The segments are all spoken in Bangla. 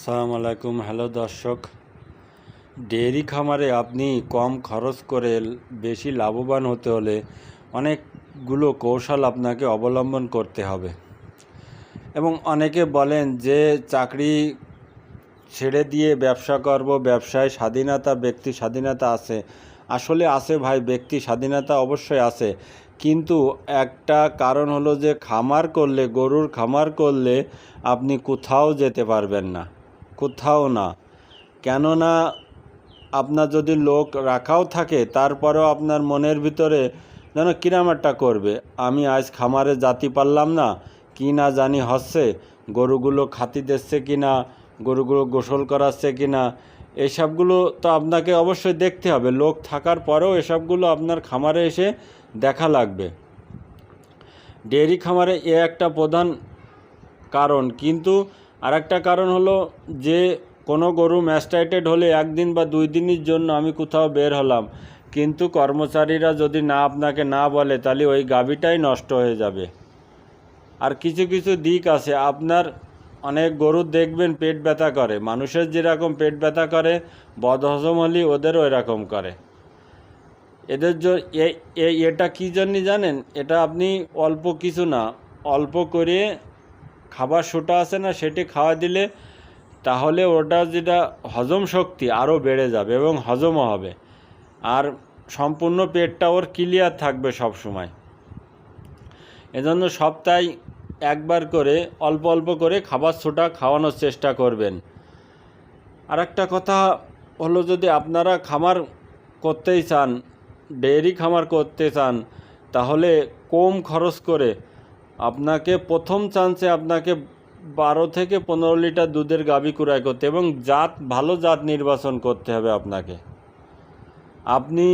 আসসালামু আলাইকুম। হ্যালো দর্শক, ডেয়ারি খামারে আপনি কম খরচ করে বেশি লাভবান হতে হলে অনেকগুলো কৌশল আপনাকে অবলম্বন করতে হবে। এবং অনেকে বলেন যে চাকরি ছেড়ে দিয়ে ব্যবসা করব, ব্যবসায় স্বাধীনতা, ব্যক্তি স্বাধীনতা আছে। আসলে আছে ভাই, ব্যক্তি স্বাধীনতা অবশ্যই আছে। কিন্তু একটা কারণ হলো যে খামার করলে, গরুর খামার করলে আপনি কোথাও যেতে পারবেন না। কোথাও না। কেননা, আপনার যদি লোক রাখাও থাকে, তারপরেও আপনার মনের ভিতরে যেন কিরাম একটা করবে? আমি আজ খামারে জাতি পারলাম না। কি না জানি হচ্ছে? গরুগুলো খাতি দিচ্ছে কি না? গরুগুলো গোসল করাচ্ছে কি না? এসবগুলো তো আপনাকে অবশ্যই দেখতে হবে। লোক থাকার পরেও এসবগুলো আপনার খামারে এসে দেখা লাগবে। ডেয়ারি খামারে এ একটা প্রধান কারণ। কিন্তু আরেকটা কারণ হলো যে কোনো গরু ম্যাস্টাইটেড হলে একদিন বা দুই দিনের জন্য আমি কোথাও বের হলাম। কিন্তু কর্মচারীরা যদি না আপনাকে না বলে, তাহলে ওই গাভীটাই নষ্ট হয়ে যাবে। আর কিছু কিছু দিক আছে। আপনার অনেক গরু দেখবেন পেট ব্যথা করে। মানুষের যেরকম পেট ব্যথা করে, বদহজম হলে ওদেরও এরকম করে। এদের এটা কী জন্য জানেন? এটা আপনি অল্প কিছু না, অল্প করে খাবার সোটা আছে না, সেটি খাওয়া দিলে তাহলে ওটা যেটা হজম শক্তি আরও বেড়ে যাবে এবং হজমও হবে। আর সম্পূর্ণ পেটটা ওর ক্লিয়ার থাকবে সব সময়। এজন্য সপ্তাহে একবার করে, অল্প অল্প করে খাবার ছোটা খাওয়ানোর চেষ্টা করবেন। আর একটা কথা হলো, যদি আপনারা খামার করতেই চান ডেয়ারি খামার করতে চান, তাহলে কম খরচ করে আপনাকে প্রথম চান্সে আপনাকে বারো থেকে পনেরো লিটার দুধের গাভী কুড়াই করতে এবং জাত, ভালো জাত নির্বাচন করতে হবে আপনাকে। আপনি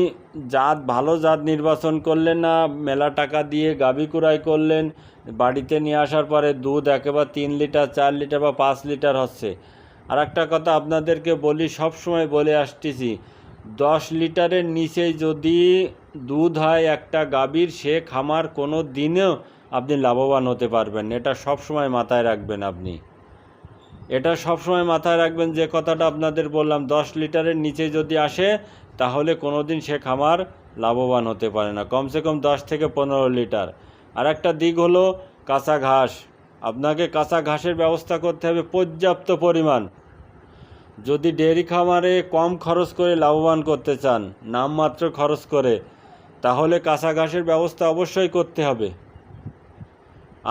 জাত, ভালো জাত নির্বাচন করলেন না, মেলা টাকা দিয়ে গাভী কুড়াই করলেন, বাড়িতে নিয়ে আসার পরে দুধ একেবারে তিন লিটার, চার লিটার বা পাঁচ লিটার হচ্ছে। আর একটা কথা আপনাদেরকে বলি সব সময় বলে আসতেছি, দশ লিটারের নিচে যদি দুধ হয় একটা গাভীর, সে খামার কোনো দিনেও আপনি লাভবান হতে পারবেন। এটা সব সময় মাথায় রাখবেন আপনি। এটা সব সময় মাথায় রাখবেন যে কথাটা আপনাদের বললাম, দশ লিটারের নিচে যদি আসে, তাহলে কোনো দিন সে খামার লাভবান হতে পারে না। কমসে কম দশ থেকে পনেরো লিটার। আর একটা দিক হলো কাঁচা ঘাস। আপনাকে কাঁচা ঘাসের ব্যবস্থা করতে হবে পর্যাপ্ত পরিমাণ। যদি ডেয়ারি খামারে কম খরচ করে লাভবান করতে চান, নামমাত্র খরচ করে, তাহলে কাঁচা ঘাসের ব্যবস্থা অবশ্যই করতে হবে।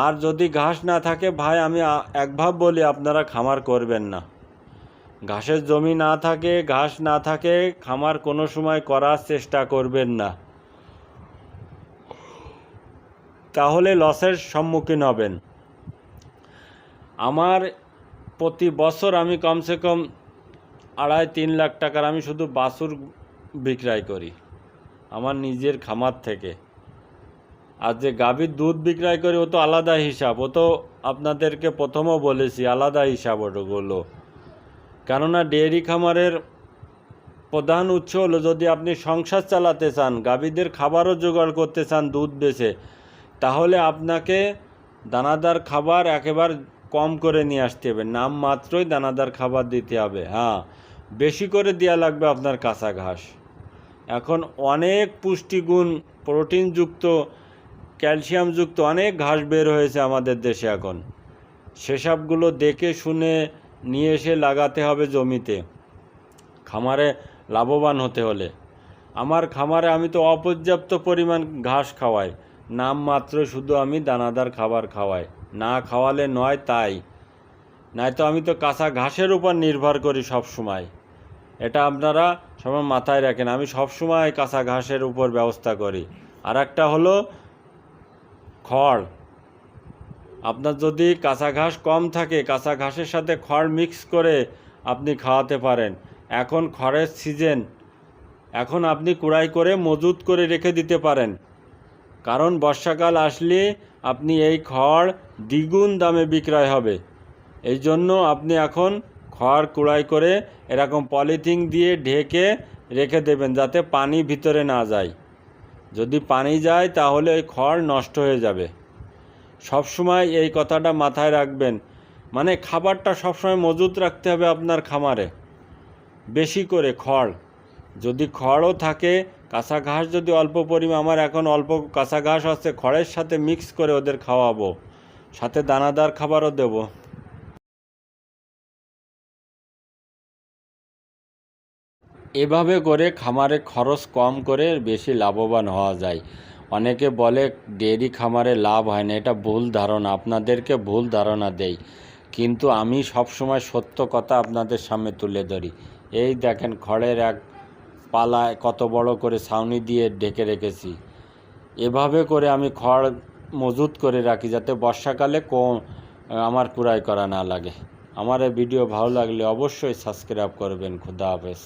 আর যদি ঘাস না থাকে, ভাই, আমি একভাব বলি, আপনারা খামার করবেন না। ঘাসের জমি না থাকে, ঘাস না থাকে, খামার কোনো সময় করার চেষ্টা করবেন না। তাহলে লসের সম্মুখীন হবেন। আমার প্রতি বছর আমি কমসে কম আড়াই তিন লাখ টাকার আমি শুধু বাছুর বিক্রয় করি, আমার নিজের খামার থেকে। আর যে গাভীর দুধ বিক্রয় করি, ও তো আলাদা হিসাব। ও তো আপনাদেরকে প্রথমও বলেছি, আলাদা হিসাব ওগুলো। কেননা ডেয়ারি খামারের প্রধান উৎস হলো, যদি আপনি সংসার চালাতে চান, গাভীদের খাবারও জোগাড় করতে চান, দুধ বেচে, তাহলে আপনাকে দানাদার খাবার একেবারে কম করে নিয়ে আসতে হবে। নাম মাত্রই দানাদার খাবার দিতে হবে হ্যাঁ। বেশি করে দেওয়া লাগবে আপনার কাঁচা ঘাস। এখন অনেক পুষ্টিগুণ, প্রোটিনযুক্ত ক্যালসিয়ামযুক্ত অনেক ঘাস বের হয়েছে আমাদের দেশে এখন। সেসবগুলো দেখে শুনে নিয়ে এসে লাগাতে হবে জমিতে। খামারে লাভবান হতে হলে। আমার খামারে আমি তো অপর্যাপ্ত পরিমাণ ঘাস খাওয়াই। নামমাত্র শুধু আমি দানাদার খাবার খাওয়াই। না খাওয়ালে নয় তাই। নয়তো আমি তো কাঁচা ঘাসের উপর নির্ভর করি সব সময় এটা আপনারা সবার মাথায় রাখেন। আমি সব সময় কাঁচা ঘাসের উপর ব্যবস্থা করি। আর একটা হলো খড়। আপনার যদি কাঁচা ঘাস কম থাকে কাঁচা ঘাসের সাথে খড় মিক্স করে আপনি খাওয়াতে পারেন। এখন খড়ের সিজন এখন আপনি কুড়াই করে মজুত করে রেখে দিতে পারেন। কারণ বর্ষাকাল আসলে আপনি এই খড় দ্বিগুণ দামে বিক্রয় হবে। এই জন্য আপনি এখন খড় কুড়াই করে এরকম পলিথিন দিয়ে ঢেকে রেখে দেবেন, যাতে পানি ভিতরে না যায়। যদি পানি যায় তাহলে ওই খড় নষ্ট হয়ে যাবে। সবসময় এই কথাটা মাথায় রাখবেন। মানে খাবারটা সবসময় মজুত রাখতে হবে আপনার খামারে। বেশি করে খড়। যদি খড়ও থাকে, কাঁচা ঘাস যদি অল্প পরিমাণ, আমার এখন অল্প কাঁচা ঘাস আছে, খড়ের সাথে মিক্স করে ওদের খাওয়াবো। সাথে দানাদার খাবারও দেবো। এভাবে করে খামারে খরচ কম করে বেশি লাভবান হওয়া যায়। অনেকে বলে, ডেয়ারি খামারে লাভ হয় না। এটা ভুল ধারণা, আপনাদেরকে ভুল ধারণা দেই। কিন্তু আমি সবসময় সত্য কথা আপনাদের সামনে তুলে ধরি। এই দেখেন, খড়ের এক পালায় কত বড় করে ছাউনি দিয়ে ঢেকে রেখেছি। এভাবে করে আমি খড় মজুত করে রাখি যাতে বর্ষাকালে কম আমার কুড়াই করা না লাগে। আমার এই ভিডিও ভালো লাগলে অবশ্যই সাবস্ক্রাইব করবেন। খুদা হাফেজ।